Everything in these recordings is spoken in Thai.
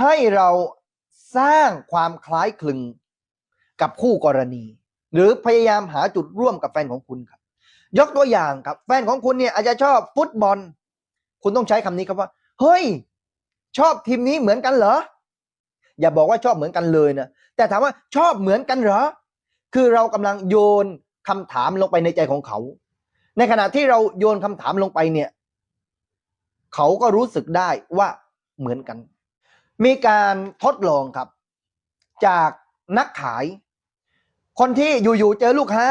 ให้เราสร้างความคล้ายคลึงกับคู่กรณี หรือพยายามหาจุดร่วมกับแฟนของคุณครับ ยกตัวอย่างครับ แฟนของคุณเนี่ยอาจจะชอบฟุตบอล คุณต้องใช้คำนี้ครับว่า เฮ้ย ชอบทีมนี้เหมือนกันเหรอ อย่าบอกว่าชอบเหมือนกันเลยนะแต่ถามว่าชอบเหมือนกันเหรอ คือเรากำลังโยนคำถามลงไปในใจของเขา ในขณะที่เราโยนคำถามลงไปเนี่ย เขาก็รู้สึกได้ว่าเหมือนกัน มีการทดลองครับ จากนักขาย คนที่อยู่ๆเจอลูกค้า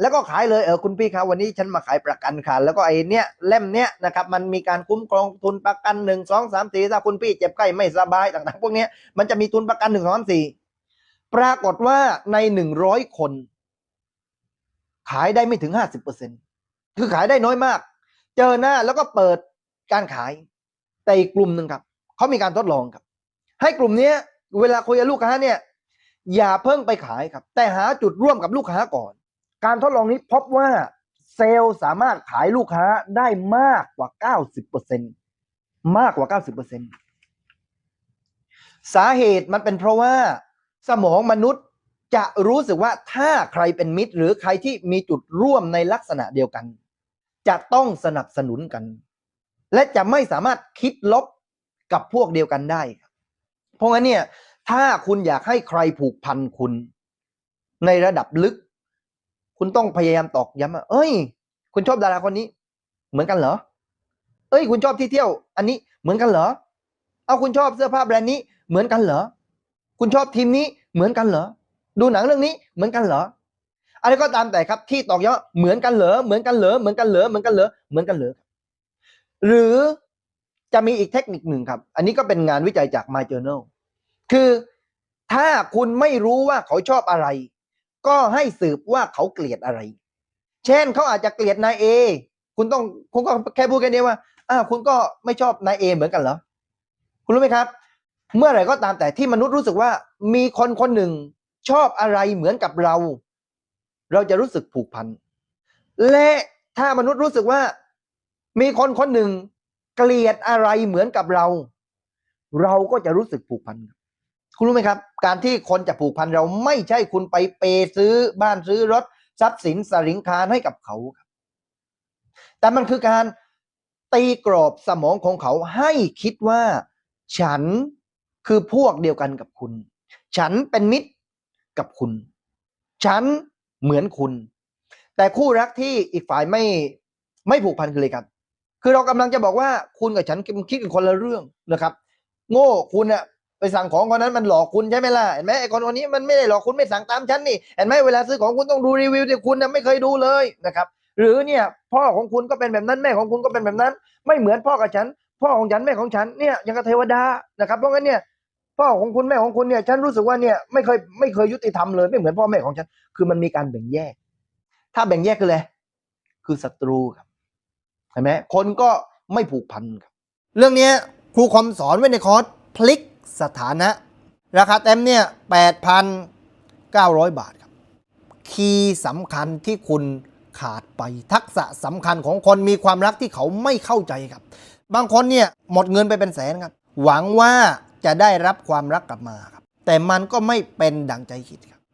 แล้วก็ขายเลยเออคุณพี่ครับวันนี้ฉันมาขายประกันค่ะแล้วก็ไอ้เนี้ยเล่มเนี้ยนะครับมันมีการคุ้มครองทุนประกันหนึ่งสองสามสี่ถ้าคุณพี่เจ็บไข้ไม่สบายต่างๆ พวกเนี้ยมันจะมีทุนประกันหนึ่งสองสามสี่ปรากฏว่าในหนึ่งร้อยคน ขายได้ไม่ถึงห้าสิบเปอร์เซ็นคือขายได้น้อยมาก เจอหน้าแล้วก็เปิดการขายแต่อีกกลุ่มหนึ่งครับเขามีการทดลองครับ ให้กลุ่มนี้เวลาคุยกับลูกค้าเนี่ย อย่าเพิ่งไปขายครับ แต่หาจุดร่วมกับลูกค้าก่อน การทดลองนี้พบว่าเซลล์สามารถขายลูกค้าได้มากกว่า 90%มากกว่า 90%สาเหตุมันเป็นเพราะว่าสมองมนุษย์จะรู้สึกว่าถ้าใครเป็นมิตร หรือใครที่มีจุดร่วมในลักษณะเดียวกัน จะต้องสนับสนุนกัน และจะไม่สามารถคิดลบกับพวกเดียวกันได้ เพราะงั้นเนี่ยถ้าคุณอยากให้ใครผูกพันคุณ ในระดับลึก คุณต้องพยายามตอกย้ำว่าเอ้ย คุณชอบดาราคนนี้ เหมือนกันเหรอ เอ้ย คุณชอบที่เที่ยว อันนี้เหมือนกันเหรอ เอาคุณชอบเสื้อผ้าแบรนด์นี้เหมือนกันเหรอ คุณชอบทีมนี้เหมือนกันเหรอ ดูหนังเรื่องนี้เหมือนกันเหรอ อะไรก็ตามแต่ครับที่ตอกย้ำเหมือนกันเหรอ เหมือนกันเหรอ เหมือนกันเหรอ เหมือนกันเหรอ เหมือนกันเหรอ หรือ จะมีอีกเทคนิคหนึ่งครับ อันนี้ก็เป็นงานวิจัยจาก My Journal คือถ้าคุณไม่รู้ว่าเขาชอบอะไร ก็ให้สืบว่าเขาเกลียดอะไร เช่นเขาอาจจะเกลียดนายเอคุณต้องคุณก็แค่พูดแค่นี้ว่าอ้าวคุณก็ไม่ชอบนายเอเหมือนกันเหรอ คุณรู้ไหมครับ เมื่อไหร่ก็ตามแต่ที่มนุษย์รู้สึกว่า มีคนคนหนึ่งชอบอะไรเหมือนกับเรา เราจะรู้สึกผูกพัน และถ้ามนุษย์รู้สึกว่า มีคนคนหนึ่ง เกลียดอะไรเหมือนกับเรา เราก็จะรู้สึกผูกพันคุณรู้ไหมครับ การที่คนจะผูกพันเราไม่ใช่คุณไปเปย์ซื้อบ้านซื้อรถทรัพย์สินสริงคารให้กับเขาครับ แต่มันคือการตีกรอบสมองของเขาให้คิดว่า ฉันคือพวกเดียวกันกับคุณ ฉันเป็นมิตรกับคุณ ฉันเหมือนคุณ แต่คู่รักที่อีกฝ่ายไม่ไม่ผูกพันคือเลยครับ คือเรากำลังจะบอกว่าคุณกับฉันคิดกันคนละเรื่องนะครับ โง่คุณอะไปสั่งของคนนั้นมันหลอกคุณใช่ไหมล่ะเห็นไหมไอ้คนคนนี้มันไม่ได้หลอกคุณไม่สั่งตามฉันนี่เห็นไหมเวลาซื้อของคุณต้องดูรีวิวที่คุณนะไม่เคยดูเลยนะครับ หรือเนี่ยพ่อของคุณก็เป็นแบบนั้นแม่ของคุณก็เป็นแบบนั้น ไม่เหมือนพ่อกับฉัน พ่อของฉันแม่ของฉันเนี่ยยังกับเทวดานะครับเพราะงั้นเนี่ยพ่อของคุณแม่ของคุณเนี่ยฉันรู้สึกว่าเนี่ยไม่เคยไม่เคยยุติธรรมเลยไม่เหมือนพ่อแม่ของฉัน คือมันมีการแบ่งแยก ถ้าแบ่งแยกคืออะไรคือศัตรูครับ เห็นไหมคนก็ไม่ผูกพันครับเรื่องนี้ครูคอมสอนไว้ในคอร์สพลิกสถานะ ราคาเต็มเนี่ย 8,900 บาทครับ คีย์สำคัญที่คุณขาดไปทักษะสำคัญของคนมีความรักที่เขาไม่เข้าใจครับ บางคนเนี่ยหมดเงินไปเป็นแสนครับ หวังว่าจะได้รับความรักกลับมาครับ แต่มันก็ไม่เป็นดังใจคิดครับ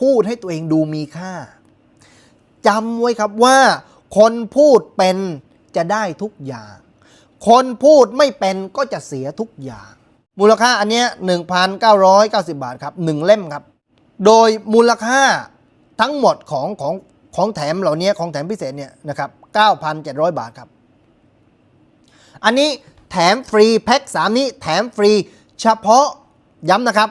พูดให้ตัวเองดูมีค่าจำไว้ครับว่า คนพูดเป็นจะได้ทุกอย่าง คนพูดไม่เป็นก็จะเสียทุกอย่าง มูลค่าอันเนี้ย1,990 บาทครับ 1 เล่มครับ โดยมูลค่าทั้งหมดของของของแถมเหล่านี้ของแถมพิเศษเนี่ยนะครับ 9,700 บาทครับ อันนี้แถมฟรีแพ็ค3 นี้แถมฟรีเฉพาะย้ำนะครับ